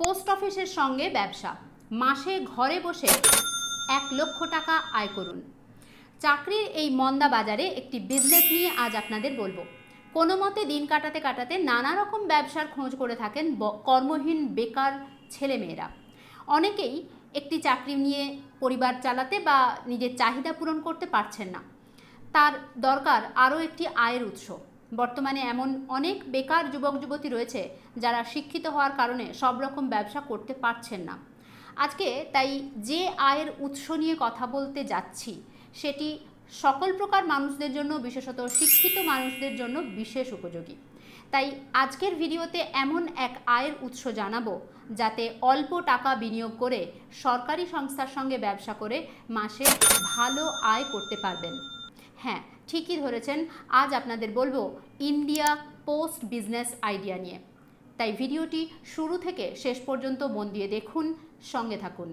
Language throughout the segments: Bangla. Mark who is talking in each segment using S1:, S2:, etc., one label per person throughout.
S1: পোস্ট অফিসের সঙ্গে ব্যবসা। মাসে ঘরে বসে এক লক্ষ টাকা আয় করুন। চাকরির এই মন্দা বাজারে একটি বিজনেস নিয়ে আজ আপনাদের বলব। কোনো মতে দিন কাটাতে কাটাতে নানা রকম ব্যবসার খোঁজ করে থাকেন কর্মহীন, বেকার ছেলেমেয়েরা। অনেকেই একটি চাকরি নিয়ে পরিবার চালাতে বা নিজের চাহিদা পূরণ করতে পারছেন না। তার দরকার আরও একটি আয়ের উৎস। বর্তমানে এমন অনেক বেকার যুবক যুবতী রয়েছে যারা শিক্ষিত হওয়ার কারণে সব রকম ব্যবসা করতে পারছেন না। আজকে তাই যে আয়ের উৎস নিয়ে কথা বলতে যাচ্ছি, সেটি সকল প্রকার মানুষদের জন্য, বিশেষত শিক্ষিত মানুষদের জন্য বিশেষ উপযোগী। তাই আজকের ভিডিওতে এমন এক আয়ের উৎস জানাব, যাতে অল্প টাকা বিনিয়োগ করে সরকারি সংস্থার সঙ্গে ব্যবসা করে মাসে ভালো আয় করতে পারবেন। হ্যাঁ ঠিকই ধরেছেন, আজ আপনাদের বলব ইন্ডিয়া পোস্ট বিজনেস আইডিয়া নিয়ে। তাই ভিডিওটি শুরু থেকে শেষ পর্যন্ত মন দিয়ে দেখুন, সঙ্গে থাকুন।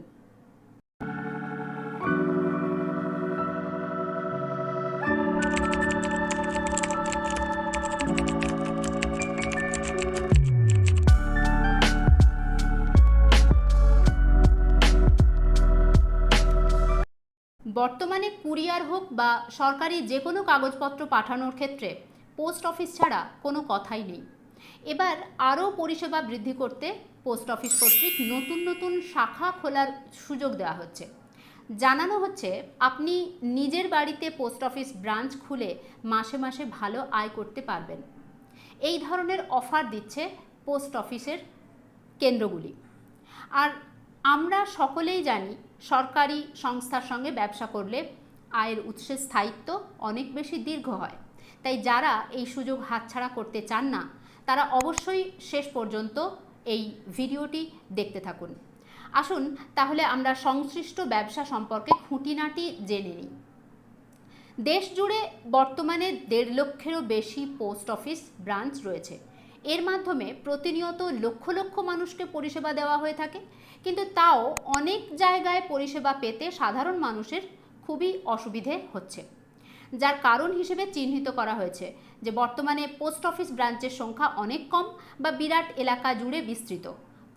S1: বর্তমানে কুরিয়ার হোক বা সরকারি যে কোনো কাগজপত্র পাঠানোর ক্ষেত্রে পোস্ট অফিস ছাড়া কোনো কথাই নেই। এবার আরও পরিষেবা বৃদ্ধি করতে পোস্ট অফিস কর্তৃক নতুন নতুন শাখা খোলার সুযোগ দেওয়া হচ্ছে। জানানো হচ্ছে, আপনি নিজের বাড়িতে পোস্ট অফিস ব্রাঞ্চ খুলে মাসে মাসে ভালো আয় করতে পারবেন। এই ধরনের অফার দিচ্ছে পোস্ট অফিসের কেন্দ্রগুলি। আর আমরা সকলেই জানি সরকারি সংস্থার সঙ্গে ব্যবসা করলে আয়ের উৎসের স্থায়িত্ব অনেক বেশি দীর্ঘ হয়। তাই যারা এই সুযোগ হাতছাড়া করতে চান না, তারা অবশ্যই শেষ পর্যন্ত এই ভিডিওটি দেখতে থাকুন। আসুন, তাহলে আমরা সংশ্লিষ্ট ব্যবসা সম্পর্কে খুঁটিনাটি জেনে নিই। দেশ জুড়ে বর্তমানে দেড় লক্ষেরও বেশি পোস্ট অফিস ব্রাঞ্চ রয়েছে। এর মাধ্যমে প্রতিনিয়ত লক্ষ লক্ষ মানুষকে পরিষেবা দেওয়া হয়ে থাকে, কিন্তু তাও অনেক জায়গায় পরিষেবা পেতে সাধারণ মানুষের খুবই অসুবিধে হচ্ছে। যার কারণ হিসেবে চিহ্নিত করা হয়েছে যে বর্তমানে পোস্ট অফিস ব্রাঞ্চের সংখ্যা অনেক কম বা বিরাট এলাকা জুড়ে বিস্তৃত।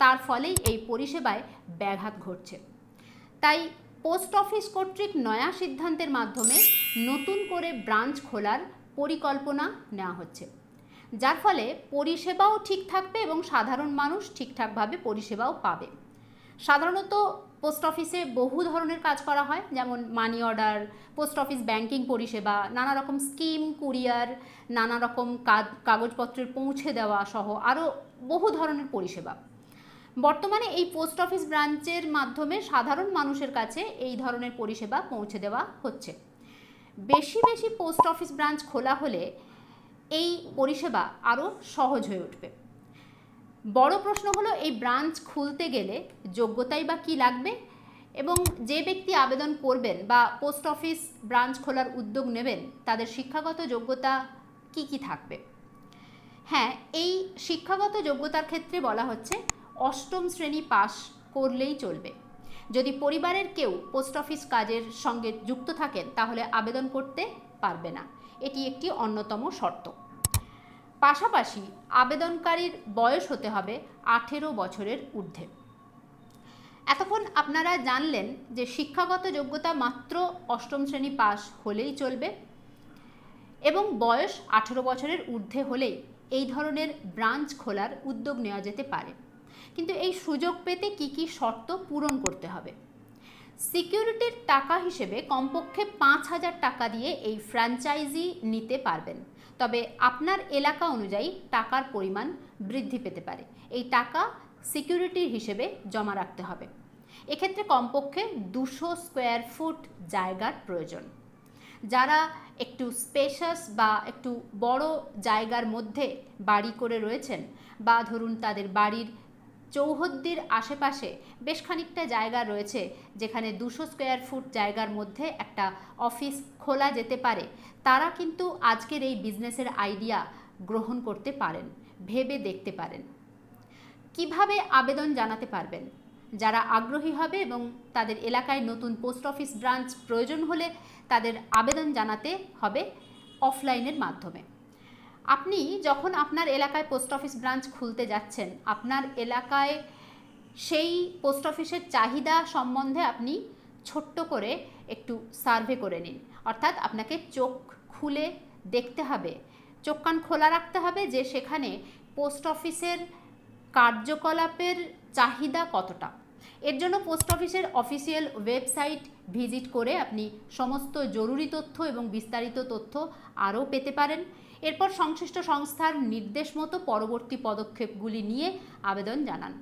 S1: তার ফলেই এই পরিষেবায় ব্যাঘাত ঘটছে। তাই পোস্ট অফিস কর্তৃক নয়া সিদ্ধান্তের মাধ্যমে নতুন করে ব্রাঞ্চ খোলার পরিকল্পনা নেওয়া হচ্ছে। যার ফলে পরিষেবাও ঠিক থাকবে এবং সাধারণ মানুষ ঠিকঠাকভাবে পরিষেবাও পাবে। সাধারণত পোস্ট অফিসে বহু ধরনের কাজ করা হয়, যেমন money order, post office banking পরিষেবা, নানা রকম স্কিম, কুরিয়ার, নানা রকম কাগজপত্রের পৌঁছে দেওয়া সহ আরও বহু ধরনের পরিষেবা। বর্তমানে এই পোস্ট অফিস ব্রাঞ্চের মাধ্যমে সাধারণ মানুষের কাছে এই ধরনের পরিষেবা পৌঁছে দেওয়া হচ্ছে। বেশি বেশি পোস্ট অফিস ব্রাঞ্চ খোলা হলে এই পরিষেবা আরও সহজ হয়ে উঠবে। বড় প্রশ্ন হলো, এই ব্রাঞ্চ খুলতে গেলে যোগ্যতাই বা কী লাগবে? এবং যে ব্যক্তি আবেদন করবেন বা পোস্ট অফিস ব্রাঞ্চ খোলার উদ্যোগ নেবেন, তাদের শিক্ষাগত যোগ্যতা কি কি থাকবে? হ্যাঁ এই শিক্ষাগত যোগ্যতার ক্ষেত্রে বলা হচ্ছে, অষ্টম শ্রেণি পাস করলেই চলবে। যদি পরিবারের কেউ পোস্ট অফিস কাজের সঙ্গে যুক্ত থাকেন, তাহলে আবেদন করতে পারবে না। এটি একটি অন্যতম শর্ত। পাশাপাশি আবেদনকারীর বয়স হতে হবে আঠেরো বছরের ঊর্ধ্বে। এতক্ষণ আপনারা জানলেন যে শিক্ষাগত যোগ্যতা মাত্র অষ্টম শ্রেণি পাস হলেই চলবে এবং বয়স আঠেরো বছরের ঊর্ধ্বে হলেই এই ধরনের ব্রাঞ্চ খোলার উদ্যোগ নেওয়া যেতে পারে। কিন্তু এই সুযোগ পেতে কি কি শর্ত পূরণ করতে হবে? সিকিউরিটির টাকা হিসেবে কমপক্ষে পাঁচ হাজার টাকা দিয়ে এই ফ্র্যাঞ্চাইজি নিতে পারবেন। তবে আপনার এলাকা অনুযায়ী টাকার পরিমাণ বৃদ্ধি পেতে পারে। এই টাকা সিকিউরিটির হিসেবে জমা রাখতে হবে। এক্ষেত্রে কমপক্ষে দুশো স্কোয়ার ফুট জায়গার প্রয়োজন। যারা একটু স্পেশাস বা একটু বড় জায়গার মধ্যে বাড়ি করে রয়েছেন বা ধরুন তাদের বাড়ির চৌহদ্দির আশেপাশে বেশ খানিকটা জায়গা রয়েছে, যেখানে দুশো স্কোয়ার ফুট জায়গার মধ্যে একটা অফিস খোলা যেতে পারে। তারা কিন্তু আজকের এই বিজনেসের আইডিয়া গ্রহণ করতে পারেন, ভেবে দেখতে পারেন। কীভাবে আবেদন জানাতে পারবেন? যারা আগ্রহী হবে এবং তাদের এলাকায় নতুন পোস্ট অফিস ব্রাঞ্চ প্রয়োজন হলে তাদের আবেদন জানাতে হবে অফলাইনের মাধ্যমে। আপনি যখন আপনার এলাকায় পোস্ট অফিস ব্রাঞ্চ খুলতে যাচ্ছেন, আপনার এলাকায় সেই পোস্ট অফিসের চাহিদা সম্বন্ধে আপনি ছোট্ট করে একটু সার্ভে করে নিন। অর্থাৎ আপনাকে চোখ খুলে দেখতে হবে। চোখ কান খোলা রাখতে হবে যে সেখানে পোস্ট অফিসের কার্যকলাপের চাহিদা কতটা। এর জন্য পোস্ট অফিসের অফিসিয়াল ওয়েবসাইট ভিজিট করে আপনি সমস্ত জরুরি তথ্য এবং বিস্তারিত তথ্য আরও পেতে পারেন। এরপর সংশ্লিষ্ট সংস্থার নির্দেশ মতো পরবর্তী পদক্ষেপগুলি নিয়ে আবেদন জানান।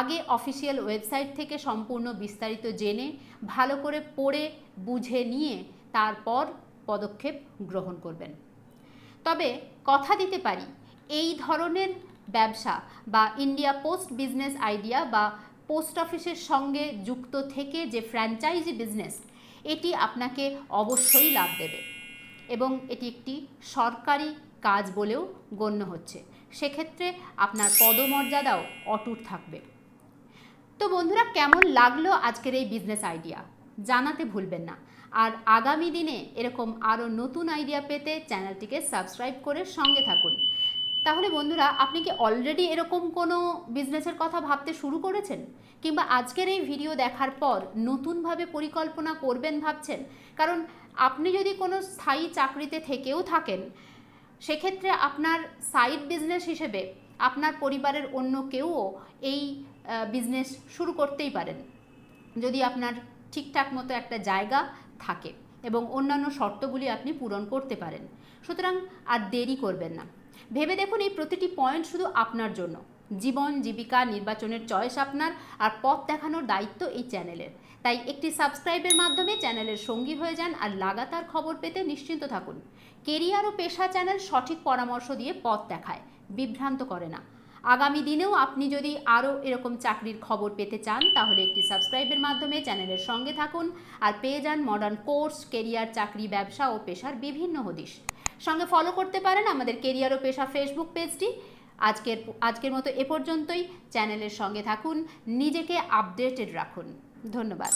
S1: আগে অফিসিয়াল ওয়েবসাইট থেকে সম্পূর্ণ বিস্তারিত জেনে, ভালো করে পড়ে, বুঝে নিয়ে তারপর পদক্ষেপ গ্রহণ করবেন। তবে কথা দিতে পারি, এই ধরনের ব্যবসা বা ইন্ডিয়া পোস্ট বিজনেস আইডিয়া বা পোস্ট অফিসের সঙ্গে যুক্ত থেকে যে ফ্র্যাঞ্চাইজি বিজনেস, এটি আপনাকে অবশ্যই লাভ দেবে এবং এটি একটি সরকারি কাজ বলেও গণ্য হচ্ছে। সেক্ষেত্রে আপনার পদমর্যাদাও অটুট থাকবে। তো বন্ধুরা, কেমন লাগল আজকের এই বিজনেস আইডিয়া জানাতে ভুলবেন না। আর আগামী দিনে এরকম আরও নতুন আইডিয়া পেতে চ্যানেলটিকে সাবস্ক্রাইব করে সঙ্গে থাকুন। তাহলে বন্ধুরা, আপনি কি অলরেডি এরকম কোনো বিজনেসের কথা ভাবতে শুরু করেছেন? কিংবা আজকের এই ভিডিও দেখার পর নতুনভাবে পরিকল্পনা করবেন ভাবছেন? কারণ আপনি যদি কোনো স্থায়ী চাকরিতে থেকেও থাকেন সেক্ষেত্রে আপনার সাইড বিজনেস হিসেবে আপনার পরিবারের অন্য কেউও এই বিজনেস শুরু করতেই পারেন। যদি আপনার ঠিকঠাক মতো একটা জায়গা থাকে এবং অন্যান্য শর্তগুলি আপনি পূরণ করতে পারেন। সুতরাং আর দেরি করবেন না। ভেবে দেখুন এই প্রতিটি পয়েন্ট শুধু আপনার জন্য। জীবন, জীবিকা, নির্বাচনের চয়েস আপনার আর পথ দেখানোর দায়িত্ব এই চ্যানেলের তাই একটি সাবস্ক্রাইবের মাধ্যমে চ্যানেলের সঙ্গী হয়ে যান আর লাগাতার খবর পেতে নিশ্চিন্ত থাকুন। কেরিয়ার ও পেশা চ্যানেল সঠিক পরামর্শ দিয়ে পথ দেখায়, বিভ্রান্ত করে না। আগামী দিনেও আপনি যদি আরও এরকম চাকরির খবর পেতে চান, তাহলে একটি সাবস্ক্রাইবের মাধ্যমে চ্যানেলের সঙ্গে থাকুন আর পেয়ে যান মডার্ন কোর্স কেরিয়ার, চাকরি, ব্যবসা ও পেশার বিভিন্ন হদিশ। সঙ্গে ফলো করতে পারেন আমাদের কেরিয়ার ও পেশা ফেসবুক পেজটি আজকের আজকের মতো এ পর্যন্তই। চ্যানেলের সঙ্গে থাকুন, নিজেকে আপডেটেড রাখুন। ধন্যবাদ।